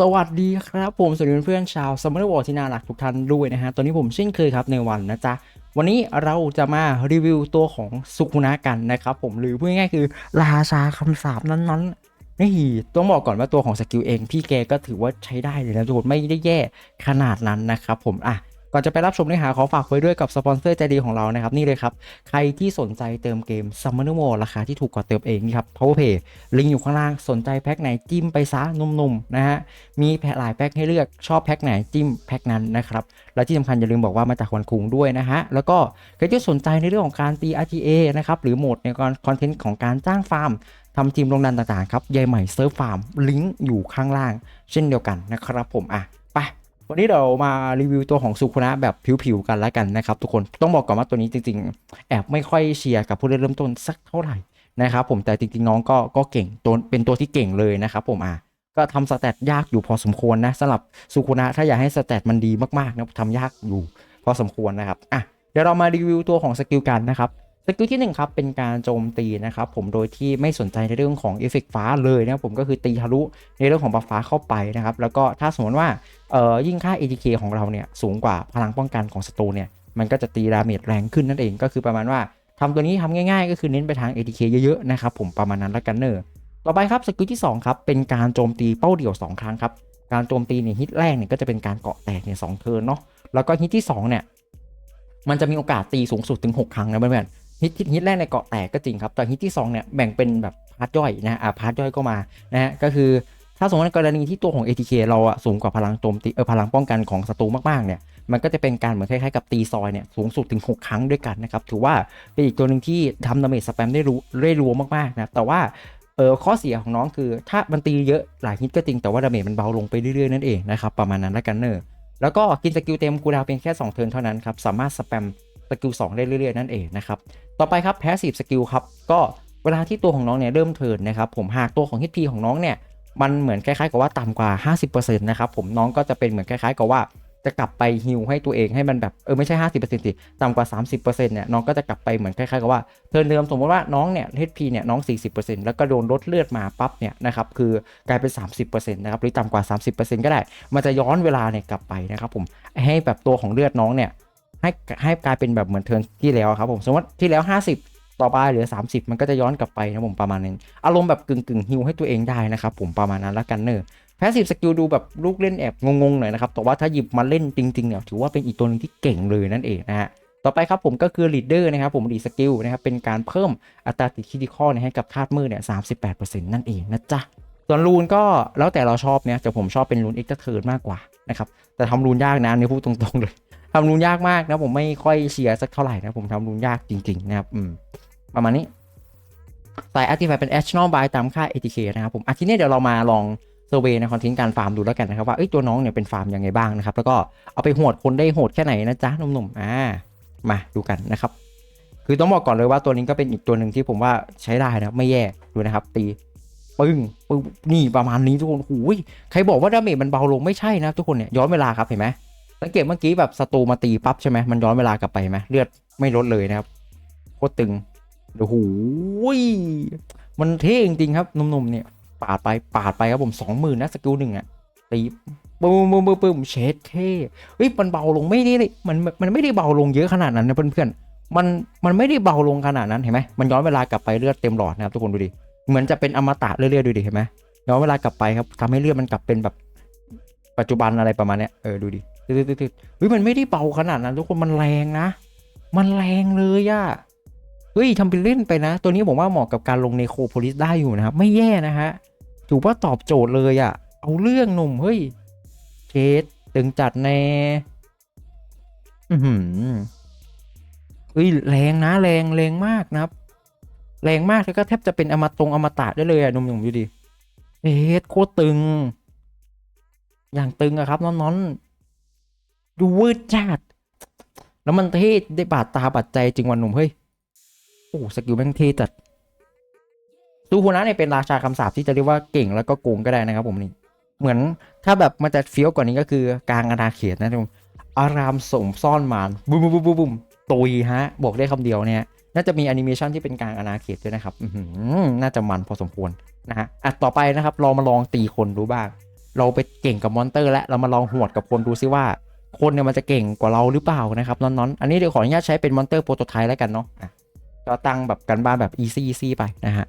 สวัสดีครับผมสวัสดีเพื่อนชาวซัมเมอร์วอร์ที่น่ารักทุกท่านด้วยนะฮะตอนนี้ผมเช่นเคยครับในวันนะจ๊ะ วันนี้เราจะมารีวิวตัวของสุกุนะกันนะครับผมหรือพูดง่ายๆคือราชาคำสาปนั้นๆนี่ต้องบอกก่อนว่าตัวของสกิลเองพี่แกก็ถือว่าใช้ได้เลยนะทุกคนไม่ได้แย่ขนาดนั้นนะครับผมอะ ก่อนจะไปรับชมเนื้อหาขอฝากไว้ด้วยกับสปอนเซอร์ใจดีของเรานะครับนี่เลยครับ ใครที่สนใจเติมเกม Summoner War ราคาที่ถูกกว่าเติมเองนี่ครับ PowerPay ลิงก์อยู่ข้างล่างสนใจแพ็คไหนจิ้มไปซะนุ่มๆนะฮะมีแพ็หลายแพ็คให้เลือกชอบแพ็คไหนจิ้มแพ็คนั้นนะครับและที่สำคัญอย่าลืมบอกว่ามาจากวันคุงด้วยนะฮะแล้วก็ใครที่สนใจในเรื่องของการตี RTA นะครับหรือโหมดในการคอนเทนต์ของการจ้างฟาร์มทำทีมลงดันต่างๆครับยายใหม่เซิร์ฟฟาร์มลิงก์อยู่ข้างล่าง เช่นเดียวกันนะครับผมอะ วันนี้เรามารีวิวตัวของสุคุนะแบบผิวๆกันแล้วกันนะครับทุกคนต้องบอกก่อนว่าตัวนี้จริงๆ แอบไม่ค่อยเชียร์กับผู้เล่นเริ่มต้นสักเท่าไหร่นะครับผมแต่จริงๆน้องก็ก็เก่งตัวเป็นตัวที่เก่งเลยนะครับผมอะก็ทำสแตทยากอยู่พอสมควรนะสำหรับสุคุนะถ้าอยากให้สแตทมันดีมากๆนะทำยากอยู่พอสมควรนะครับอะเดี๋ยวเรามารีวิวตัวของสกิลกันนะครับ สกิลที่หนึ่งครับเป็นการโจมตีนะครับผมโดยที่ไม่สนใจในเรื่องของเอฟเฟกฟ้าเลยนะครับผมก็คือตีทะลุในเรื่องของบัฟฟ้าเข้าไปนะครับแล้วก็ถ้าสมมติว่าเอ่อยิ่งค่า ATK ของเราเนี่ยสูงกว่าพลังป้องกันของศัตรูเนี่ยมันก็จะตีดาเมจแรงขึ้นนั่นเองก็คือประมาณว่าทำตัวนี้ทำง่ายๆ ก็คือเน้นไปทาง ATK เยอะๆนะครับผมประมาณนั้นละกันเนอร์ต่อไปครับสกิลที่2ครับเป็นการโจมตีเป้าเดี่ยว 2 ครั้งครับการโจมตีเนี่ยฮิตแรกเนี่ยก็จะเป็นการเกาะแตกเนี่ยสองเทิร์นเนาะแล้วก็ฮิตที่2เนี่ยมันจะมีโอกาสตีสูงสุดถึง 6 ครั้งนะเพื่อนๆ ฮิตฮิตแรกในเกาะแตกก็จริงครับแต่ฮิตที่2เนี่ยแบ่งเป็นแบบพาร์ทย่อยนะอ่าพาร์ทย่อยก็มานะฮะก็คือถ้าสมมติในกรณีที่ตัวของ ATK เราอะสูงกว่าพลังโจมตีเออพลังป้องกันของศัตรูมากๆเนี่ยมันก็จะเป็นการเหมือนคล้ายๆกับตีซอยเนี่ยสูงสุดถึง 6 ครั้งด้วยกันนะครับถือว่าเป็นอีกตัวหนึ่งที่ทำดาเมจสแปมได้รู้ได้รัวมากๆนะแต่ว่าเออข้อเสียของน้องคือ ถ้ามันตีเยอะหลายฮิตก็จริงแต่ว่าดาเมจมันเบาลงไปเรื่อยๆนั่นเองนะครับประมาณนั้นละกันเนอะแล้วก็กินสกิลเต็มกูดาวเพียงแค่ 2 เทิร์นเท่านั้นครับสามารถสแปมสกิล2ได้เรื่อยๆนั่นเองนะครับ ต่อไปครับแพสซีฟสกิลครับ ก็เวลาที่ตัวของน้องเนี่ยเริ่มเทิร์นนะครับ ผมหากตัวของ HP ของน้องเนี่ย มันเหมือนคล้ายๆกับว่าต่ำกว่า 50%นะครับ ผมน้องก็จะเป็นเหมือนคล้ายๆกับว่าจะกลับไปฮิลให้ตัวเองให้มันแบบเออไม่ใช่ 50%สิต่ำกว่า 30%เนี่ยน้องก็จะกลับไปเหมือนคล้ายๆกับว่าเทิร์นเดิมสมมติว่าน้องเนี่ย HP เนี่ยน้อง 40%แล้วก็โดนลดเลือดมาปั๊บเนี่ยนะครับคือกลายเป็น 30%นะครับหรือต่ำกว่า 30%ก็ได้ มันจะย้อนเวลาเนี่ยกลับไปนะครับผมให้แบบตัวของเลือดน้องเนี่ย ให้ให้กลายเป็นแบบเหมือนเทิร์นที่แล้วครับผมสมมติที่แล้ว 50 ต่อไปเหลือ 30 มันก็จะย้อนกลับไปนะผมประมาณนึงอารมณ์แบบกึ่งกึ่งฮิวให้ตัวเองได้นะครับผมประมาณนั้นละกันเนอะแพสซีฟสกิลดูแบบลูกเล่นแอบงงๆหน่อยนะครับแต่ว่าถ้าหยิบมาเล่นจริงๆเนี่ยถือว่าเป็นอีกตัวหนึ่งที่เก่งเลยนั่นเองนะฮะต่อไปครับผมก็คือลีดเดอร์นะครับผมลีสกิลนะครับเป็นการเพิ่มอัตราติดคิดิคอลให้กับธาตุมืดเนี่ย38%นั่นเองนะจ๊ะส่วนรูนก็แล้วแต่เราชอบเนี่ยแต่ผมชอบเป็นรูนเอ็กซ์เทิร์นมากกว่านะครับแต่ทำรูนยากนะอันนี่พูดตรงๆเลย ทำรูนยากมากนะผมไม่ค่อยเชียร์สักเท่าไหร่นะผมทำรูนยากจริงๆนะครับอืมประมาณนี้ใส่ Actify เป็น Additional Buy ตามค่า ATK นะครับผมอะทีนี้เดี๋ยวเรามาลองเซอร์เวยในคอนเทนต์การฟาร์มดูแล้วกันนะครับว่าเอ้ตัวน้องเนี่ยเป็นฟาร์มยังไงบ้างนะครับ แล้วก็เอาไปโหดคนได้โหดแค่ไหนนะจ๊ะหนุ่มๆอ่ามาดูกันนะครับ คือต้องบอกก่อนเลยว่าตัวนี้ก็เป็นอีกตัวหนึ่งที่ผมว่าใช้ได้นะไม่แย่ดูนะครับ ตีปึ้งปึ้งนี่ประมาณนี้ทุกคนหูยใครบอกว่าดาเมจมันเบาลงไม่ใช่นะทุกคนเนี่ยย้อนเวลาครับเห็นไหม สังเกตเมื่อกี้แบบศัตรูมาตีปั๊บใช่ไหมมันย้อนเวลากลับไปไหมเลือดไม่ลดเลยนะครับโคตรตึงโอ้โหยมันเท่จริงๆครับหนุ่มๆเนี่ยปาดไปปาดไปครับผมสองหมื่นนะสกิลหนึ่งอะตีปึ้มปึ้มปึ้มปึ้มเชดเท่เฮ้ยมันเบาลงไม่ได้มันมันไม่ได้เบาลงเยอะขนาดนั้นนะเพื่อนๆมันมันไม่ได้เบาลงขนาดนั้นเห็นไหมมันย้อนเวลากลับไปเลือดเต็มหลอดนะครับทุกคนดูดิเหมือนจะเป็นอมตะเรื่อยๆดูดิเห็นไหมย้อนเวลากลับไปครับทำให้เลือดมันกลับเป็นแบบปัจจุบันอะไรประมาณเนี้ยเออดูดิ ตืดๆๆเฮ้ยมันไม่ได้เบาขนาดนั้นทุกคนมันแรงนะ มันแรงเลยอะเฮ้ยทำเป็นเล่นไปนะ ตัวนี้ผมว่าเหมาะกับการลงในโคโพลิสได้อยู่นะครับ ไม่แย่นะฮะถือว่าตอบโจทย์เลยอะเอาเรื่องหนุ่มเฮ้ยเคสตึงจัดแน่อือหือเฮ้ยแรงนะแรงแรงมากนะครับ แรงมากแล้วก็แทบจะเป็นอมตรงอมตะได้เลยอะหนุ่มๆดูดิเอ๊ะโคตรตึง อย่างตึงอะครับน้องๆ ดูเวืดจัดแล้วมันเท่ได้บาดตาบาดใจจริงวันหนุ่มเฮ้ย โอ้สกิลแม่งเท่จัดซูโฮนะเนี่ยเป็นราชาคำสาปที่จะเรียกว่าเก่งแล้วก็โกงก็ได้นะครับผมนี่ เหมือนถ้าแบบมันจะเฟี้ยวกว่านี้ก็คือกลางอาณาเขตนะทุกคนอารามสมซ่อนมารบุ้มบุ้มบุ้มบุ้มตุยฮะ บอกได้คำเดียวเนี่ยน่าจะมีแอนิเมชันที่เป็นกลางอาณาเขตด้วยนะครับอืน่าจะมันพอสมควรนะฮะอะต่อไปนะครับ เรามาลองตีคนดูบ้าง เราไปเก่งกับมอนเตอร์ แล้วเรามาลองหวดกับคนดูซิว่า คนเนี่ยมันจะเก่งกว่าเราหรือเปล่านะครับน้อนๆอันนี้เดี๋ยวขออนุญาตใช้เป็นมอนเตอร์โปรโตไทป์แล้วกันเนาะก็ตั้งแบบกันบ้านแบบ easy easy ไปนะฮะ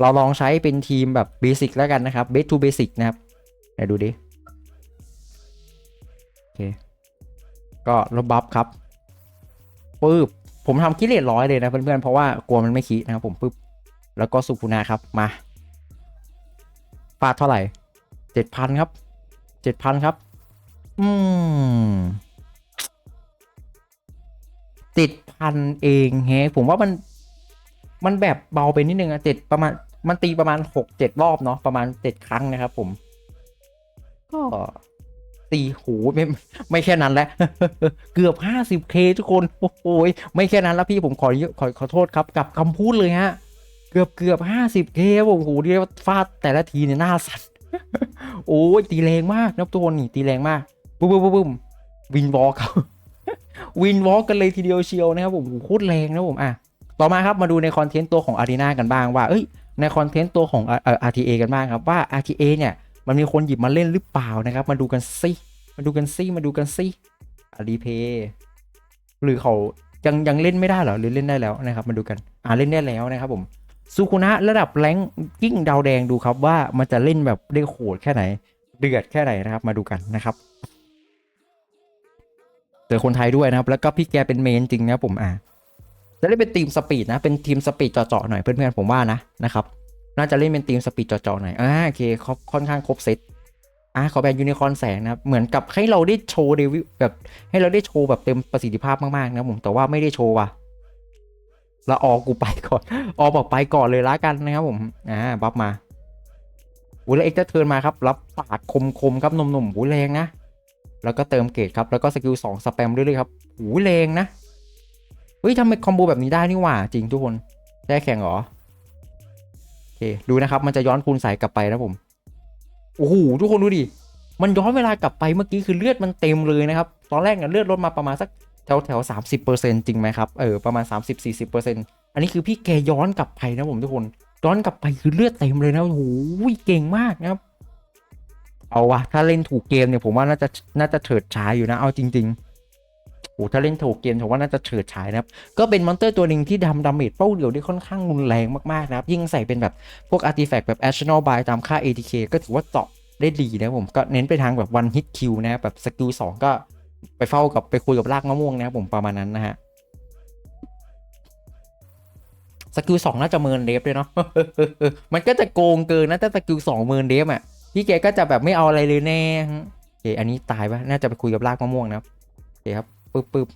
เราลองใช้เป็นทีมแบบเบสิกแล้วกันนะครับ base to basic นะครับไหนดูดิโอเคก็ลบบัฟครับปึ๊บผมทำคิเลตร้อยเลยนะเพื่อนๆเพราะว่ากลัวมันไม่คินะครับผมปึ๊บแล้วก็สุกุนาครับมาฟาดเท่าไหร่เจ็ดพันครับเจ็ดพันครับ อืม ติดพันเองแฮะผมว่ามันมันแบบเบาไปนิดนึงอะเจ็ดประมาณ มันตีประมาณหกเจ็ดรอบเนาะประมาณเจ็ดครั้งนะครับผม ก็ตีโหไม่ไม่แค่นั้นแหละเกือบห้าสิบเคทุกคน โอ้โหยไม่แค่นั้นแล้วพี่ผมขอขอขอโทษครับ กับคำพูดเลยฮะ เกือบเกือบห้าสิบเคผมโอ้โหเรียกว่าฟาดแต่ละทีเนี่ยหน้าสั่นโอ้ยตีแรงมากนะทุกคนนี่ตีแรงมาก ปุ๊บปุ๊บปุ๊บปุ๊บวินวอล์กครับวินวอล์กกันเลยทีเดียวเชียวนะครับผมโคตรแรงนะผมอะต่อมาครับมาดูในคอนเทนต์ตัวของ Arena กันบ้างว่าเอ้ยในคอนเทนต์ตัวของเอ่อ RTA กันบ้างครับว่า RTA เนี่ยมันมีคนหยิบมาเล่นหรือเปล่านะครับ มาดูกันซิมาดูกันซิมาดูกันซิอารีเพย์หรือเขายังยังเล่นไม่ได้เหรอหรือเล่นได้แล้วนะครับ มาดูกันอ่าเล่นได้แล้วนะครับผมซูคุนะระดับแรงกิ้งดาวแดงดูครับว่ามันจะเล่นแบบได้โหดแค่ไหน เดือดแค่ไหนนะครับ มาดูกันนะครับ เจอคนไทยด้วยนะครับ แล้วก็พี่แกเป็นเมนจริงนะผมอ่าจะเล่นเป็นทีมสปีดนะ เป็นทีมสปีดเจาะๆหน่อยเพื่อนๆผมว่านะนะครับ น่าจะเล่นเป็นทีมสปีดเจาะๆหน่อยอ่าโอเคครบค่อนข้างครบเซตอ่าขอแบนยูนิคอร์นแสงนะครับ เหมือนกับให้เราได้โชว์เดวิแบบให้เราได้โชว์แบบเต็มประสิทธิภาพมากๆนะผมแต่ว่าไม่ได้โชว์ว่ะแล้วออกกูไปก่อน ออกบอกไปก่อนเลยละกันนะครับผมอ่าบัฟมาอุ้ยแล้วเอ็กซ์เทิร์นมาครับรับปาดคมๆครับหนุ่มๆหูแรงนะ แล้วก็เติมเกรดครับ แล้วก็สกิลสองสแปมด้วยเลยครับหูแรงนะ เฮ้ยทำไมคอมโบแบบนี้ได้นี่หว่า จริงทุกคนแช่แข่งเหรอ โอเค ดูนะครับ มันจะย้อนคูณใส่กลับไปนะผม โอ้โหทุกคนดูดิ มันย้อนเวลากลับไปเมื่อกี้คือเลือดมันเต็มเลยนะครับ ตอนแรกเนี่ยเลือดลดมาประมาณสักแถวแถวสามสิบเปอร์เซ็นจริงไหมครับ เออประมาณสามสิบสี่สิบเปอร์เซ็นอันนี้คือพี่แกย้อนกลับไปนะผมทุกคน ย้อนกลับไปคือเลือดเต็มเลยนะโอ้โหเก่งมากนะครับ เอาวะถ้าเล่นถูกเกมเนี่ยผมว่าน่าจะน่าจะเฉิดฉายอยู่นะเอาจริงๆโอ้ถ้าเล่นถูกเกมผมว่าน่าจะเฉิดฉายนะครับก็เป็นมอนเตอร์ตัวหนึ่งที่ทำดาเมจเป้าเดียวได้ค่อนข้างรุนแรงมากๆนะครับยิ่งใส่เป็นแบบพวกอาร์ติแฟกต์แบบ Additional Buy ตามค่า ATK ก็ถือว่าเจาะได้ดีนะผมก็เน้นไปทางแบบ one hit kill นะแบบสกิลสองก็ไปเฝ้ากับไปคุยกับรากมะม่วงนะครับผมประมาณนั้นนะฮะสกิลสองน่าจะเมินเดฟด้วยเนาะ มันก็จะโกงเกินนะถ้าสกิลสองเมินเดฟอะ พี่แกก็จะแบบไม่เอาอะไรเลยแน่โอเคอันนี้ตายปะน่าจะไปคุยกับรากมะม่วงนะครับโอเคครับปึ๊บปึ๊บ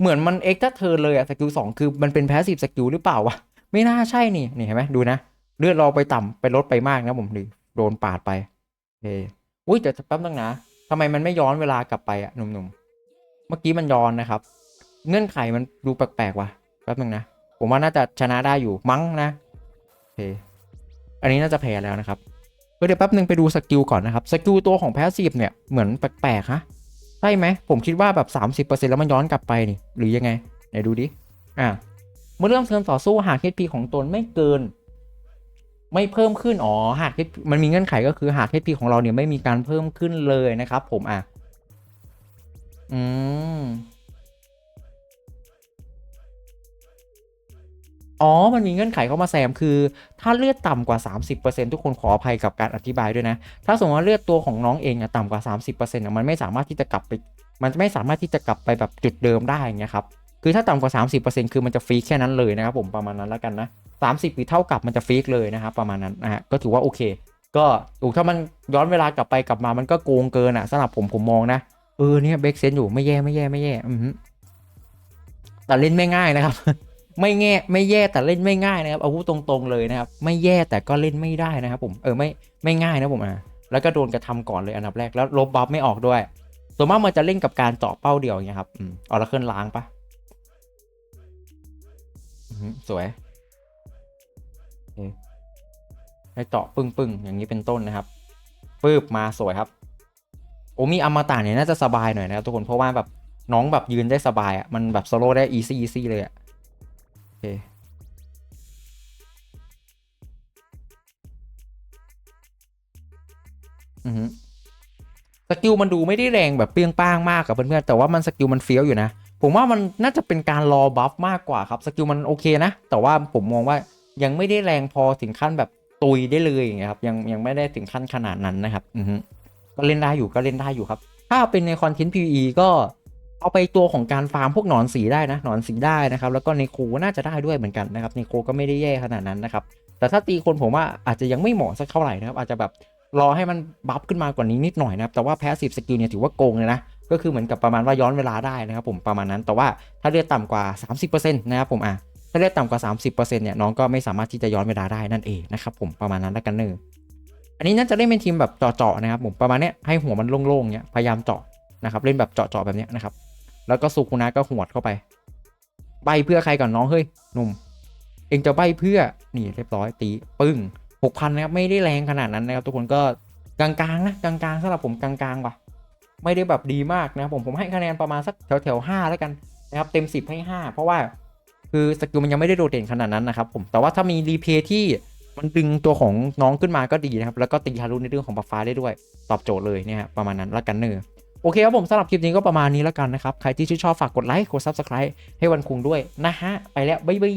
เหมือนมันเอ็กซ์เทิร์เลยอะสกิลสองคือมันเป็นแพสซีฟสกิลหรือเปล่าวะไม่น่าใช่นี่นี่เห็นไหมดูนะเลือดเราไปต่ำไปลดไปมากนะผมดิโดนปาดไปโอเคอุ้ยแต่แป๊บนึงนะทำไมมันไม่ย้อนเวลากลับไปอะหนุ่มๆ เมื่อกี้มันย้อนนะครับ เงื่อนไขมันดูแปลกๆว่ะแป๊บนึงนะ ผมว่าน่าจะชนะได้อยู่มั้งนะโอเคอันนี้น่าจะแพ้แล้วนะครับ เดี๋ยวแป๊บนึงไปดูสกิลก่อนนะครับ สกิลตัวของแพสซีฟเนี่ยเหมือนแปลกๆฮะใช่ไหม ผมคิดว่าแบบ 30%แล้วมันย้อนกลับไปนี่ หรือยังไง ไหนดูดิ อ่า เมื่อเริ่มเทิร์นต่อสู้หาก HP ของตนไม่เกิน ไม่เพิ่มขึ้น อ๋อ หาก HP มันมีเงื่อนไขก็คือหาก HP ของเราเนี่ยไม่มีการเพิ่มขึ้นเลยนะครับผม อะ อืม อ๋อ มันมีเงื่อนไขเข้ามาแซมคือ ถ้าเลือดต่ำกว่า 30%ทุกคนขออภัยกับการอธิบายด้วยนะ ถ้าสมมติว่าเลือดตัวของน้องเองอะต่ำกว่า 30%อะมันไม่สามารถที่จะกลับไป มันไม่สามารถที่จะกลับไปแบบจุดเดิมได้อย่างเงี้ยครับ คือถ้าต่ำกว่า 30%คือมันจะฟรีกแค่นั้นเลยนะครับผมประมาณนั้นแล้วกันนะ30คือเท่ากับมันจะฟรีกเลยนะครับประมาณนั้นนะฮะก็ถือว่าโอเค ก็ถูกถ้ามันย้อนเวลากลับไปกลับมามันก็โกงเกินอะสำหรับผมผมมองนะเออเนี่ยเบคเซนอยู่ไม่แย่ไม่แย่ไม่แย่อือฮึแต่เล่นไม่ง่ายนะครับ ไม่แง่ไม่แย่แต่เล่นไม่ง่ายนะครับอาวุธตรงๆเลยนะครับ ไม่แย่แต่ก็เล่นไม่ได้นะครับผมเออไม่ไม่ง่ายนะผมอะแล้วก็โดนกระทำก่อนเลยอันดับแรกแล้วลบบัฟไม่ออกด้วยส่วนมากมันจะเล่นกับการเจาะเป้าเดียวอย่างเงี้ยครับอืมออร์เคิลล้างปะสวยให้เจาะปึ้งปึ้งๆอย่างนี้เป็นต้นนะครับปื๊บมาสวยครับโอ้มีอมตะเนี่ยน่าจะสบายหน่อยนะครับทุกคนเพราะว่าแบบน้องแบบยืนได้สบายอะมันแบบโซโลได้อีซี่อีซี่เลยอะ เคอือฮึสกิลมันดูไม่ได้แรงแบบเปรี้ยงป้างมากกับเพื่อนๆแต่ว่ามันสกิลมันเฟี้ยวอยู่นะ ผมว่ามันน่าจะเป็นการรอบัฟมากกว่าครับสกิลมันโอเคนะ แต่ว่าผมมองว่ายังไม่ได้แรงพอถึงขั้นแบบตุยได้เลยอย่างเงี้ยครับยังยังไม่ได้ถึงขั้นขนาดนั้นนะครับ อือฮึก็เล่นได้อยู่ก็เล่นได้อยู่ครับ ถ้าเป็นในคอนเทนต์ PVE ก็ เอาไปตัวของการฟาร์มพวกหนอนสีได้นะหนอนสีได้นะครับ แล้วก็ในโคน่าจะได้ด้วยเหมือนกันนะครับในโคก็ไม่ได้แย่ขนาดนั้นนะครับแต่ถ้าตีคนผมว่าอาจจะยังไม่เหมาะสักเท่าไหร่นะครับ อาจจะแบบรอให้มันบัฟขึ้นมากว่านี้นิดหน่อยนะครับ แต่ว่าแพสซีฟสกิลเนี่ยถือว่าโกงเลยนะ ก็คือเหมือนกับประมาณว่าย้อนเวลาได้นะครับผมประมาณนั้น แต่ว่าถ้าเลือดต่ำกว่า 30%นะครับผมอะถ้าเลือดต่ำกว่า 30%เนี่ยน้องก็ไม่สามารถที่จะย้อนเวลาได้นั่นเองนะครับผมประมาณนั้นแล้วกันเนออันนี้น่าจะเล่นเป็นทีมแบบเจาะๆนะครับผมประมาณเนี้ยให้หัวมันโล่งๆเนี่ยพยายามเจาะนะครับเล่นแบบเจาะๆแบบเนี้ยนะครับ แล้วก็สุคุนะก็หวดเข้าไป ใบเพื่อใครก่อนน้องเฮ้ยหนุ่ม เองจะใบเพื่อนี่เรียบร้อยตีปึ้งหกพันนะครับไม่ได้แรงขนาดนั้นนะครับทุกคนก็กลางๆนะกลางๆสำหรับผมกลางๆว่ะ ไม่ได้แบบดีมากนะครับผมผมให้คะแนนประมาณสักแถวแถวห้าแล้วกันนะครับเต็มสิบให้ห้าเพราะว่าคือสกิลมันยังไม่ได้โดดเด่นขนาดนั้นนะครับผมแต่ว่าถ้ามีรีเพย์ที่มันดึงตัวของน้องขึ้นมาก็ดีนะครับ แล้วก็ตีฮารุในเรื่องของบัฟฟ้าได้ด้วย ตอบโจทย์เลยเนี่ยฮะประมาณนั้นแล้วกันเนอ โอเคครับผมสำหรับคลิปนี้ก็ประมาณนี้แล้วกันนะครับ ใครที่ชื่นชอบฝากกดไลค์กด Subscribe ให้วันคุงด้วยนะฮะ ไปแล้ว บ๊ายบาย